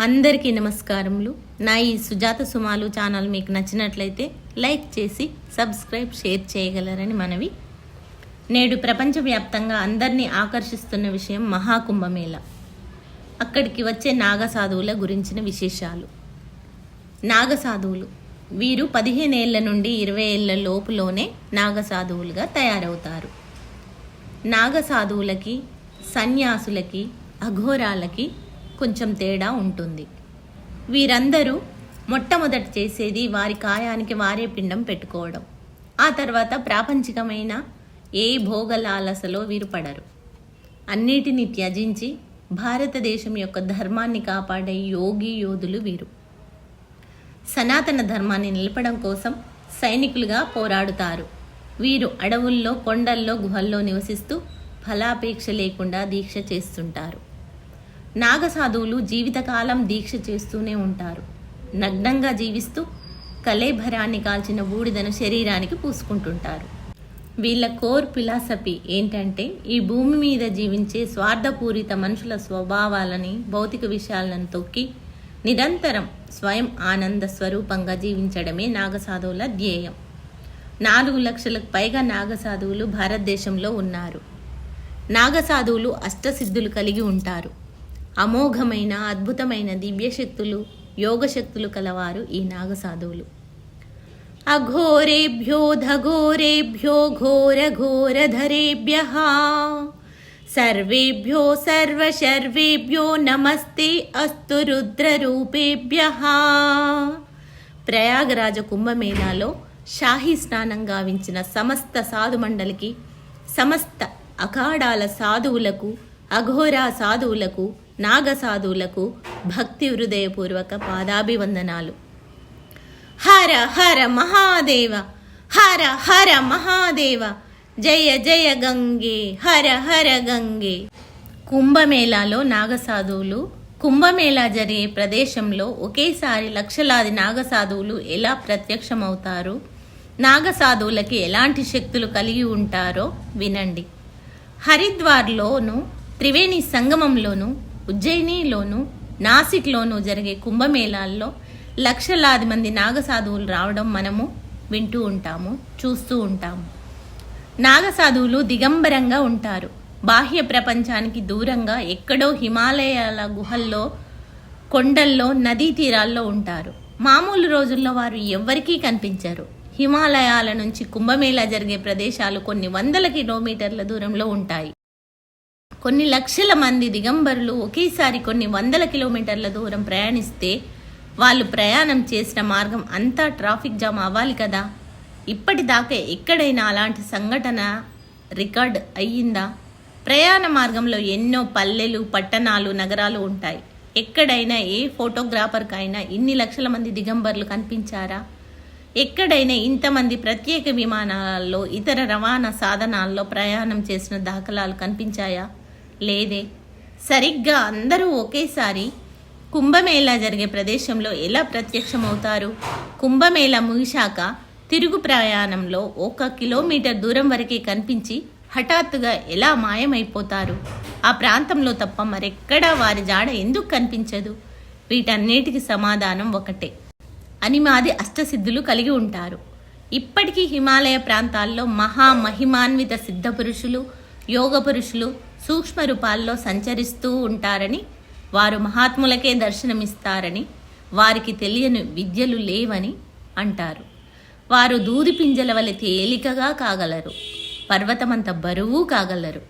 అందరికీ నమస్కారములు. నా ఈ సుజాత సుమాలు ఛానల్ మీకు నచ్చినట్లయితే లైక్ చేసి సబ్స్క్రైబ్ షేర్ చేయగలరని మనవి. నేడు ప్రపంచవ్యాప్తంగా అందరినీ ఆకర్షిస్తున్న విషయం మహాకుంభమేళ. అక్కడికి వచ్చే నాగసాధువుల గురించిన విశేషాలు. నాగసాధువులు. వీరు పదిహేనేళ్ళ నుండి ఇరవై ఏళ్ళ లోపులోనే నాగసాధువులుగా తయారవుతారు. నాగసాధువులకి సన్యాసులకి అఘోరాలకి కొంచెం తేడా ఉంటుంది. వీరందరూ మొట్టమొదట చేసేది వారి కాయానికి వారే పిండం పెట్టుకోవడం. ఆ తర్వాత ప్రాపంచికమైన ఏ భోగలాలసలో వీరు పడరు అన్నిటిని త్యజించి భారతదేశం యొక్క ధర్మాన్ని కాపాడే యోగి యోధులు వీరు. సనాతన ధర్మాన్ని నిలపడం కోసం సైనికులుగా పోరాడుతారు. వీరు అడవుల్లో కొండల్లో గుహల్లో నివసిస్తూ ఫలాపేక్ష లేకుండా దీక్ష చేస్తుంటారు. నాగసాధువులు జీవితకాలం దీక్ష చేస్తూనే ఉంటారు. నగ్నంగా జీవిస్తూ కలేభరాన్ని కాల్చిన బూడిదను శరీరానికి పూసుకుంటుంటారు. వీళ్ళ కోర్ ఫిలాసఫీ ఏంటంటే ఈ భూమి మీద జీవించే స్వార్థపూరిత మనుషుల స్వభావాలని భౌతిక విషయాలను తొక్కి నిరంతరం స్వయం ఆనంద స్వరూపంగా జీవించడమే నాగసాధువుల ధ్యేయం. నాలుగు లక్షలకు పైగా నాగసాధువులు భారతదేశంలో ఉన్నారు. నాగసాధువులు అష్టసిద్ధులు కలిగి ఉంటారు. అమోఘమైన అద్భుతమైన దివ్యశక్తులు యోగశక్తులు కలవారు ఈ నాగసాధువులు. అఘోరేభ్యో ధఘోరేభ్యో ఘోర ఘోరధరేభ్య సర్వేభ్యో సర్వశర్వేభ్యో నమస్తే అస్తు రుద్రరూపేభ్య. ప్రయాగరాజ కుంభమేళాలో షాహీ స్నానం గావించిన సమస్త సాధుమండలికి సమస్త అఖాడాల సాధువులకు అఘోరా సాధువులకు నాగ సాధువులకు భక్తి హృదయపూర్వక పాదాభివందనాలు. హర హర మహాదేవ హర హర మహాదేవ జయ జయ గంగే హర హర గంగే. కుంభమేళాలో నాగసాధువులు కుంభమేళా జరిగే ప్రదేశంలో ఒకేసారి లక్షలాది నాగసాధువులు ఎలా ప్రత్యక్షమవుతారు? నాగసాధువులకి ఎలాంటి శక్తులు కలిగి ఉంటారో వినండి. హరిద్వార్లోను త్రివేణి సంగమంలోను ఉజ్జయినిలోను నాసిక్లోను జరిగే కుంభమేళాల్లో లక్షలాది మంది నాగసాధువులు రావడం మనము వింటూ ఉంటాము చూస్తూ ఉంటాము. నాగసాధువులు దిగంబరంగా ఉంటారు. బాహ్య ప్రపంచానికి దూరంగా ఎక్కడో హిమాలయాల గుహల్లో కొండల్లో నదీ తీరాల్లో ఉంటారు. మామూలు రోజుల్లో వారు ఎవ్వరికీ కనిపించరు. హిమాలయాల నుంచి కుంభమేళా జరిగే ప్రదేశాలు కొన్ని వందల కిలోమీటర్ల దూరంలో ఉంటాయి. కొన్ని లక్షల మంది దిగంబరులు ఒకేసారి కొన్ని వందల కిలోమీటర్ల దూరం ప్రయాణిస్తే వాళ్ళు ప్రయాణం చేసిన మార్గం అంతా ట్రాఫిక్ జామ్ అవ్వాలి కదా. ఇప్పటిదాకా ఎక్కడైనా అలాంటి సంఘటన రికార్డ్ అయ్యిందా? ప్రయాణ మార్గంలో ఎన్నో పల్లెలు పట్టణాలు నగరాలు ఉంటాయి. ఎక్కడైనా ఏ ఫోటోగ్రాఫర్కైనా ఇన్ని లక్షల మంది దిగంబర్లు కనిపించారా? ఎక్కడైనా ఇంతమంది ప్రత్యేక విమానాల్లో ఇతర రవాణా సాధనాల్లో ప్రయాణం చేసిన దాఖలాలు కనిపించాయా? లేదే. సరిగ్గా అందరూ ఒకేసారి కుంభమేళా జరిగే ప్రదేశంలో ఎలా ప్రత్యక్షమవుతారు? కుంభమేళా ముగిశాక తిరుగు ప్రయాణంలో ఒక కిలోమీటర్ దూరం వరకే కనిపించి హఠాత్తుగా ఎలా మాయమైపోతారు? ఆ ప్రాంతంలో తప్ప మరెక్కడా వారి జాడ ఎందుకు కనిపించదు? వీటన్నిటికి సమాధానం ఒకటే. అని మాది అష్టసిద్ధులు కలిగి ఉంటారు. ఇప్పటికీ హిమాలయ ప్రాంతాల్లో మహా మహిమాన్విత సిద్ధ పురుషులు యోగ పురుషులు సూక్ష్మ రూపాల్లో సంచరిస్తూ ఉంటారని వారు మహాత్ములకే దర్శనమిస్తారని వారికి తెలియని విద్యలు లేవని అంటారు. వారు దూది పింజల వలె తేలికగా కాగలరు పర్వతమంత బరువు కాగలరు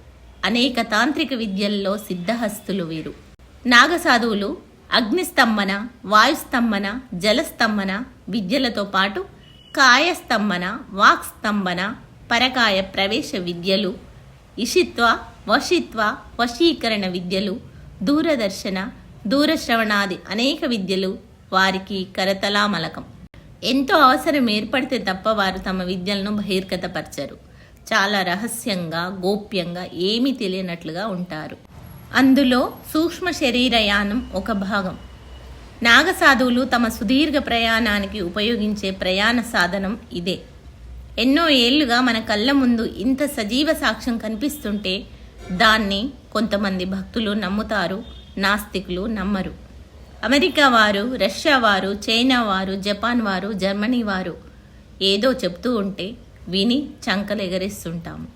అనేక తాంత్రిక విద్యల్లో సిద్ధహస్తులు వీరు. నాగసాధువులు అగ్నిస్తంభన వాయుస్తంభన జలస్తంభన విద్యలతో పాటు కాయస్తంభన వాక్స్తంభన పరకాయ ప్రవేశ విద్యలు ఇషిత్వ వశిత్వ వశీకరణ విద్యలు దూరదర్శన దూరశ్రవణాది అనేక విద్యలు వారికి కరతలామలకం ఎంతో అవసరం ఏర్పడితే తప్ప వారు తమ విద్యలను బహిర్గతపరచరు. చాలా రహస్యంగా గోప్యంగా ఏమీ తెలియనట్లుగా ఉంటారు. అందులో సూక్ష్మ శరీరయానం ఒక భాగం. నాగసాధువులు తమ సుదీర్ఘ ప్రయాణానికి ఉపయోగించే ప్రయాణ సాధనం ఇదే. ఎన్నో ఏళ్ళుగా మన కళ్ళ ముందు ఇంత సజీవ సాక్ష్యం కనిపిస్తుంటే దాన్ని కొంతమంది భక్తులు నమ్ముతారు నాస్తికులు నమ్మరు. అమెరికా వారు రష్యా వారు చైనా వారు జపాన్ వారు జర్మనీ వారు ఏదో చెప్తూ ఉంటే విని చంకలెగరేస్తుంటాము.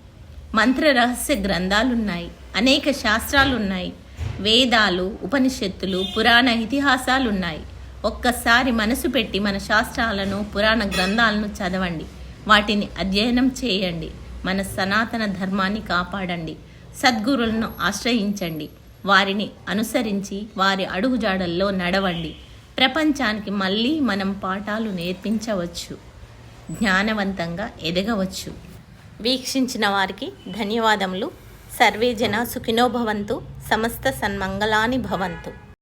మంత్ర రహస్య గ్రంథాలున్నాయి అనేక శాస్త్రాలున్నాయి వేదాలు ఉపనిషత్తులు పురాణ ఇతిహాసాలున్నాయి. ఒక్కసారి మనసు పెట్టి మన శాస్త్రాలను పురాణ గ్రంథాలను చదవండి. వాటిని అధ్యయనం చేయండి. మన సనాతన ధర్మాన్ని కాపాడండి. సద్గురులను ఆశ్రయించండి. వారిని అనుసరించి వారి అడుగుజాడల్లో నడవండి. ప్రపంచానికి మళ్ళీ మనం పాఠాలు నేర్పించవచ్చు. జ్ఞానవంతంగా ఎదగవచ్చు. వీక్షించిన వారికి ధన్యవాదములు. సర్వే జన సుఖినోభవంతు సమస్త సన్మంగళాని భవంతు.